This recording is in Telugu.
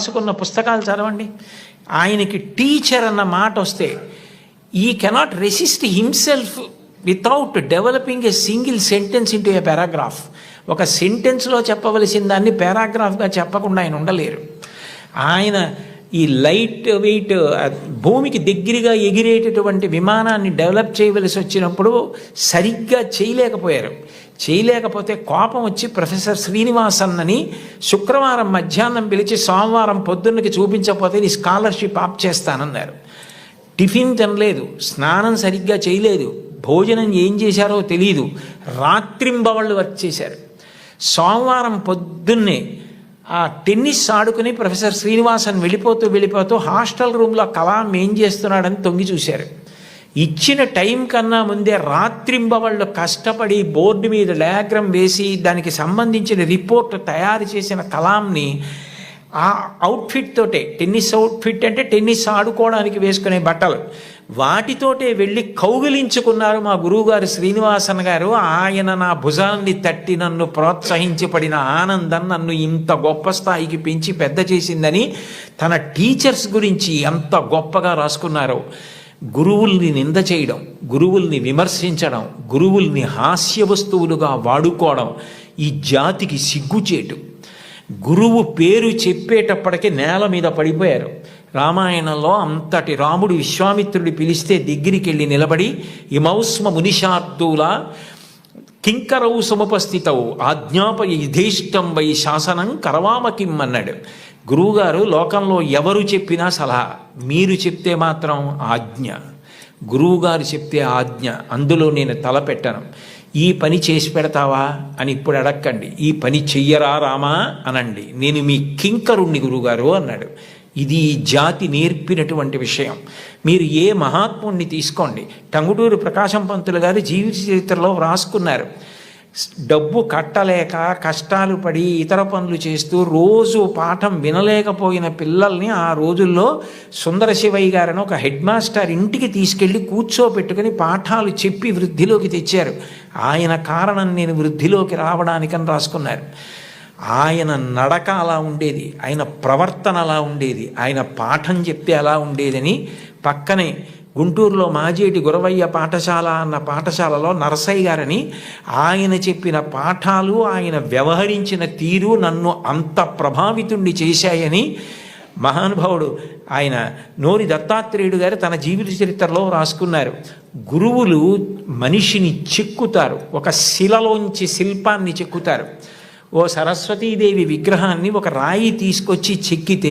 రాసుకున్న పుస్తకాలు చదవండి. ఆయనకి టీచర్ అన్న మాట వస్తే ఈ cannot resist himself without developing a single sentence into a paragraph ఒక సెంటెన్స్లో చెప్పవలసిన దాన్ని పారాగ్రాఫ్గా చెప్పకుండా ఆయన ఉండలేరు. ఆయన ఈ లైట్ వెయిట్ భూమికి దగ్గరగా ఎగిరేటటువంటి విమానాన్ని డెవలప్ చేయవలసి వచ్చినప్పుడు సరిగ్గా చేయలేకపోయారు. చేయలేకపోతే కోపం వచ్చి ప్రొఫెసర్ శ్రీనివాసన్నని శుక్రవారం మధ్యాహ్నం పిలిచి సోమవారం పొద్దున్నకి చూపించకపోతే నీ స్కాలర్షిప్ ఆప్ చేస్తానన్నారు. టిఫిన్ తినలేదు స్నానం సరిగ్గా చేయలేదు భోజనం ఏం చేశారో తెలియదు రాత్రింబవళ్ళు వర్క్ చేశారు. సోమవారం పొద్దున్నే ఆ టెన్నిస్ ఆడుకుని ప్రొఫెసర్ శ్రీనివాసన్ వెళ్ళిపోతూ వెళ్ళిపోతూ హాస్టల్ రూమ్లో కలాం ఏం చేస్తున్నాడని తొంగి చూశారు. ఇచ్చిన టైం కన్నా ముందే రాత్రింబ వాళ్ళు కష్టపడి బోర్డు మీద డయాగ్రామ్ వేసి దానికి సంబంధించిన రిపోర్ట్ తయారు చేసిన కలాంని ఆ అవుట్ఫిట్ తోటే టెన్నిస్ అవుట్ఫిట్ అంటే టెన్నిస్ ఆడుకోవడానికి వేసుకునే బట్టలు. వాటితోటే వెళ్ళి కౌగిలించుకున్నారు మా గురువుగారు శ్రీనివాసన్ గారు. ఆయన నా భుజాన్ని తట్టి నన్ను ప్రోత్సహించి పడిన ఆనందం నన్ను ఇంత గొప్ప స్థాయికి పెంచి పెద్ద చేసిందని తన టీచర్స్ గురించి ఎంత గొప్పగా రాసుకున్నారో. గురువుల్ని నింద చేయడం గురువుల్ని విమర్శించడం గురువుల్ని హాస్య వస్తువులుగా వాడుకోవడం ఈ జాతికి సిగ్గుచేటు. గురువు పేరు చెప్పేటప్పటికి నేల మీద పడిపోయారు. రామాయణంలో అంతటి రాముడు విశ్వామిత్రుడి పిలిస్తే దగ్గరికి వెళ్ళి నిలబడి ఇమౌస్మ మునిషార్థుల కింకరౌ సముపస్థితవు ఆజ్ఞాప యుధేష్టం వై శాసనం కరవామ అన్నాడు. గురువుగారు లోకంలో ఎవరు చెప్పినా సలహా మీరు చెప్తే మాత్రం ఆజ్ఞ. గురువుగారు చెప్తే ఆజ్ఞ అందులో నేను తలపెట్టను. ఈ పని చేసి పెడతావా? అని ఇప్పుడు అడక్కండి. ఈ పని చెయ్యరా రామా? అనండి. నేను మీ కింకరుణ్ణి గురువుగారు అన్నాడు. ఇది ఈ జాతి నేర్పినటువంటి విషయం. మీరు ఏ మహాత్ముణ్ణి తీసుకోండి. టంగుటూరు ప్రకాశం పంతులు గారు జీవిత చరిత్రలో వ్రాసుకున్నారు డబ్బు కట్టలేక కష్టాలు పడి ఇతర పనులు చేస్తూ రోజు పాఠం వినలేకపోయిన పిల్లల్ని ఆ రోజుల్లో సుందర శివయ్య గారని ఒక హెడ్ మాస్టర్ ఇంటికి తీసుకెళ్ళి కూర్చోబెట్టుకుని పాఠాలు చెప్పి వృద్ధిలోకి తెచ్చారు. ఆయన కారణం నేను వృద్ధిలోకి రావడానికని రాసుకున్నారు. ఆయన నడక అలా ఉండేది ఆయన ప్రవర్తన అలా ఉండేది ఆయన పాఠం చెప్తే అలా ఉండేదని పక్కనే గుంటూరులో మాజేటి గురవయ్య పాఠశాల అన్న పాఠశాలలో నరసయ్య గారని ఆయన చెప్పిన పాఠాలు ఆయన వ్యవహరించిన తీరు నన్ను అంత ప్రభావితుణ్ణి చేశాయని మహానుభావుడు ఆయన నోరి దత్తాత్రేయుడు గారు తన జీవిత చరిత్రలో రాసుకున్నారు. గురువులు మనిషిని చెక్కుతారు ఒక శిలలోంచి శిల్పాన్ని చెక్కుతారు. ఓ సరస్వతీదేవి విగ్రహాన్ని ఒక రాయి తీసుకొచ్చి చెక్కితే